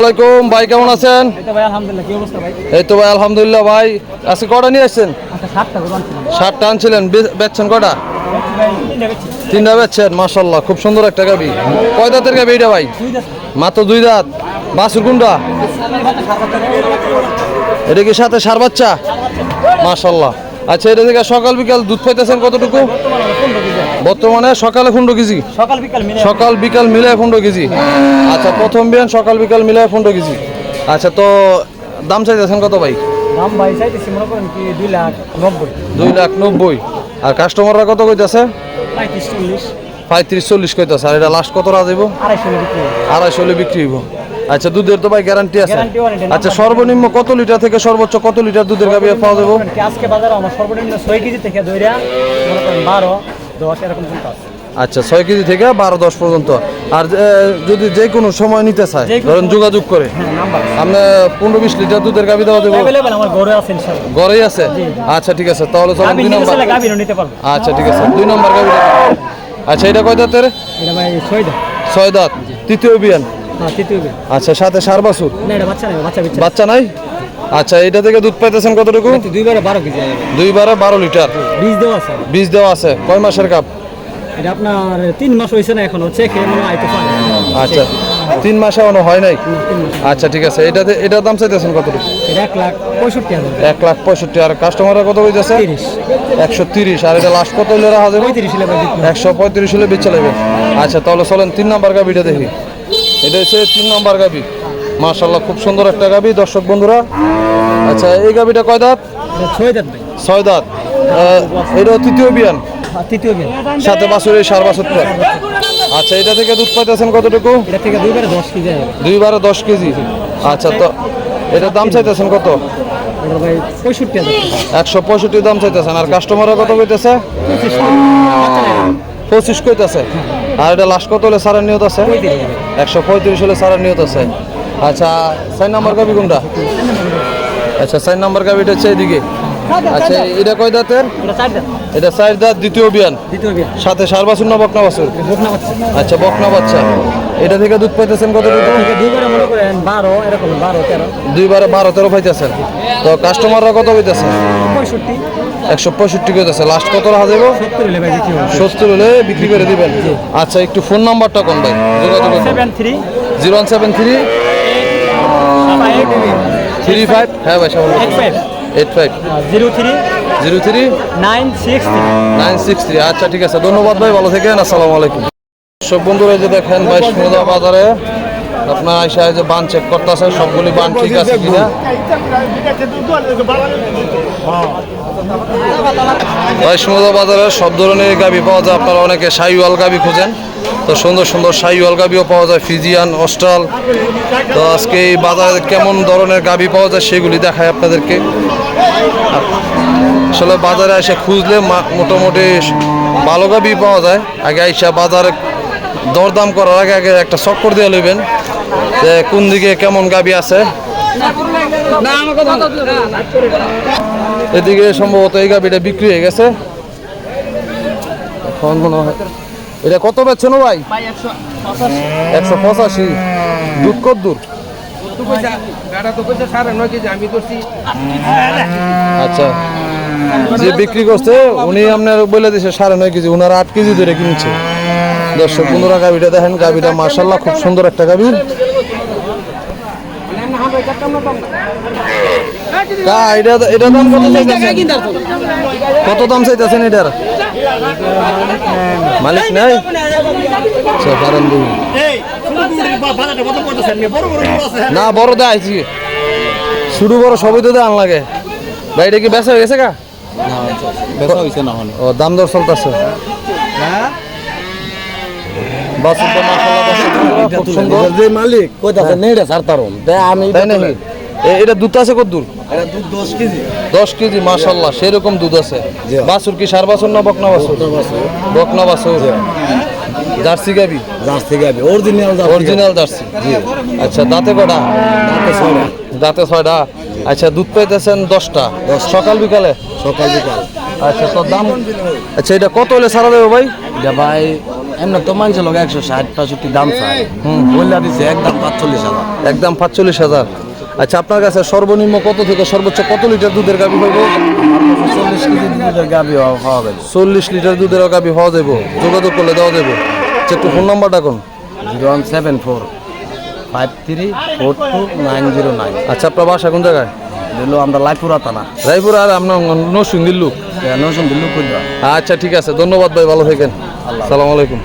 আসসালামাইকুম ভাই কেমন আছেন? এই তো ভাই আলহামদুলিল্লাহ ভাই? আজকে কটা নিয়ে আসছেন? আচ্ছা সাতটা আনছিলেন বেচছেন কটা? ভাই তিনটা বেচছি বেচছেন মাসাল্লাহ খুব সুন্দর একটা গাবি। কয় দাঁতের গাবি এটা ভাই? মাত্র দুই দাঁত। বাছুর কোনটা? এটা কি সাথে সার বাচ্চা? মাসাল্লাহ আচ্ছা এটা থেকে সকাল বিকাল দুধ পাইতেছেন কতটুকু? বর্তমানে সকালে পনেরো কেজি। সকাল বিকাল মিলে। সকাল বিকাল মিলে পনেরো কেজি। আচ্ছা প্রথম বিয়ান সকাল বিকাল মিলে পনেরো কেজি। আচ্ছা তো দাম চাইতেছেন কত ভাই? দাম ভাই চাইতেছি মনে করেন কি দুই লাখ নব্বই। দুই লাখ নব্বই। আর কাস্টমাররা কত কইতাছে? পঁয়ত্রিশ চল্লিশ। পঁয়ত্রিশ চল্লিশ কইতাছে। আর এটা লাস্ট কত বিক্রি হবে। আড়াইশো হলে বিক্রি হইব। আচ্ছা দুধের তো ভাই গ্যারান্টি আছে। আচ্ছা সর্বনিম্ন কত লিটার থেকে সর্বোচ্চ কত লিটার দুধের গাভি পাওয়া যাব? আজকে বাজারে আমার সর্বনিম্ন ছয় কেজি থেকে দইরা মনে করেন বারো। দশ এরকম কিন্তু আছে। আচ্ছা ছয় কেজি থেকে বারো দশ পর্যন্ত। আর যদি যে কোনো সময় নিতে চায় ধরেন যোগাযোগ করে হ্যাঁ আপনি পনেরো বিশ লিটার দুধের গাভি দেওয়া দেবো ঘরেই আছে? আচ্ছা ঠিক আছে তাহলে চলুন দুই নম্বর। আচ্ছা ঠিক আছে দুই নম্বর গাভিটা আচ্ছা এটা কয় দাঁতের? ছয় দাঁত। তৃতীয় বিয়ান? হ্যাঁ তৃতীয় বিল আচ্ছা সাথে সার বাছুর? বাচ্চা নেই? আচ্ছা এটা থেকে দুধ পাইতেছেন কতটুকু? দুইবারে বারো কেজি। দুইবারে বারো লিটার। বীজ দেওয়া আছে। বীজ দেওয়া আছে। কয় মাসের কাপ? এটা আপনার তিন মাস হয়েছে না এখনও। চেখে মনে আইতে পারে আচ্ছা তিন মাসে এখনও হয় নাই? আচ্ছা ঠিক আছে। এটাতে এটার দাম চাইতেছেন কতটুকু? এক লাখ পঁয়ষট্টি হাজার। এক লাখ পঁয়ষট্টি। আর কাস্টমাররা কত তিরিশ একশো তিরিশ। আর এটা লাস্ট কত হলে রাখা যাবে? একশো পঁয়ত্রিশ হলে বেচে নেবে আচ্ছা তাহলে চলেন তিন নাম্বার গাবিটা দেখি। এটা হচ্ছে তিন নাম্বার গাবি। মার্শাল্লাহ খুব সুন্দর একটা গাবি। দর্শক বন্ধুরা আচ্ছা এই গাবিটা কয় দাঁত? ছয় দাঁত ছয় দাঁত। এটা তৃতীয় বিয়ান? আর তৃতীয় বিল সাথে বাছুরের সার বাছুরটা। আচ্ছা এটা থেকে দুধ পাইতেছেন কতটুকু? এটা থেকে দুইবারে দশ কেজি দুইবারে দশ কেজি। আচ্ছা তো এটার দাম চাইতেছেন কত? একশো পঁয়ষট্টি দাম চাইতেছেন। আর কাস্টমাররা কত কইতেছে? পঁচিশ পঁচিশ কইতেছে। আর এটা লাস্ট কত হলে সারের নিয়ত আছে? একশো পঁয়ত্রিশ হলে সারের নিয়ত আছে। আচ্ছা চার নাম্বার গাবি কোনটা? আচ্ছা চার নাম্বার গাবিটা হচ্ছে এদিকে। আচ্ছা এটা কয় দাঁতের? এটা চার দাঁত। দ্বিতীয় বিয়ান সাথে সার বাছুর না বকনা বাছুর? বকনা আচ্ছা বকনা বাচ্চা। এটা থেকে দুধ পাইতেছেন দুইবারে বারো এরকম বারো তেরো। দুইবারে বারো তেরো পাইতেছেন। তো কাস্টমাররা কত পাইতেছে পঁয়ষট্টি। একশো পঁয়ষট্টি কইতেছে। লাস্ট কত রাখা যাব সত্তর হলে বিক্রি করে দিবেন। আচ্ছা একটু ফোন নাম্বারটা কোন ভাই? যোগাযোগ three. Zero one seven three three five হ্যাঁ ভাই সবাই eight five zero three zero three nine six nine six three আচ্ছা ঠিক আছে। ধন্যবাদ ভাই ভালো থাকেন। আসসালামু আলাইকুম। সব বন্ধুরা যে দেখেন ভাই সুমদা বাজারে আপনার আইসা যে বান চেক করতেছে, সবগুলি বান ঠিক আছে কিনা? সুমদা বাজারে সব ধরনের গাবি পাওয়া যায়। আপনারা অনেকে সাইওয়াল গাবি খুঁজেন। তো সুন্দর সুন্দর সাইওয়াল গাবিও পাওয়া যায়, ফিজিয়ান, অস্ট্রাল। তো আজকে এই বাজারে কেমন ধরনের গাবি পাওয়া যায় সেগুলি দেখায় আপনাদেরকে। আসলে বাজারে এসে খুঁজলে মোটামুটি ভালো গাবি পাওয়া যায়। আগে আইসা বাজারে দরদাম করার আগে আগে একটা চক্কর দিয়ে লইবেন। যে কোন দিকে কেমন গাবি আছে? এদিকে সম্ভবত এই গাবিটা বিক্রি হয়ে গেছে। এখন মনে হয় এটা কত বেচছেন ভাই? একশো পঁচাশি। দুধ কত দূর? আচ্ছা। যে বিক্রি করছে উনি আপনার বলে দিছে সাড়ে নয় কেজি উনার আট কেজি ধরে কিনছে। দর্শক বন্ধুরা গাবিটা দেখেন গাবিটা মার্শাল্লাহ খুব সুন্দর একটা এটা এটা দাম কত চাইতেছেন? কত দাম চাইতেছেন এটার? মালিক নাই? আচ্ছা না বড় দে আইছি। শুরু বড় সবই তো দেন লাগে। ভাই এটা কি বেচা হয়ে গেছে কা? বেচা না ও দাম দর চলতেছে। বাসুরটা মাশাআল্লাহ দর্শক খুব সুন্দর। যে মালিক কইতাছে নেড়ে সারতারম তে আমি তাই নাকি? এ- এটা দুধ আছে কত দূর এটা দুধ 10 কেজি। দশ কেজি মাশাল্লাহ সেরকম দুধ আছে। জি। বাছুর কি সার না বকনা জার্সি গাবি? জার্সি গাবি। Original jersey. অরিজিনাল জার্সি আচ্ছা দাঁতে কটা দাঁতে ছয়টা। দাঁতে ছয়টা। আচ্ছা দুধ পাইতেছেন দশটা। সকাল বিকালে? সকাল বিকাল। আচ্ছা তো দাম আচ্ছা এটা কত হলে সারা দেবে ভাই? ভাই এমনি তো মানুষের লোক একশো ষাট পঁয়ষট্টি দাম চায়। হুম বললা দিছে একদম পাঁচচল্লিশ হাজার। একদম পাঁচচল্লিশ হাজার। আচ্ছা আপনার কাছে সর্বনিম্ন কত থেকে সর্বোচ্চ কত লিটার দুধের গাভি পাইব চল্লিশ কেজি দুধের খাওয়া যাবে। চল্লিশ লিটার দুধের গাভি পাওয়া যাব যোগাযোগ করলে দেওয়া যাব আচ্ছা একটু ফোন নাম্বারটা কোন? Zero one seven four five three four two nine zero nine. আচ্ছা আপনার বাসা কোন জায়গায়? দিল আমরা লাইপুরা থানা। রায়পুর আর আপনার নসুন দিল্লু নসুন দিল্লু করবা আচ্ছা ঠিক আছে। ধন্যবাদ ভাই ভালো থাকেন। সালাম আলাইকুম।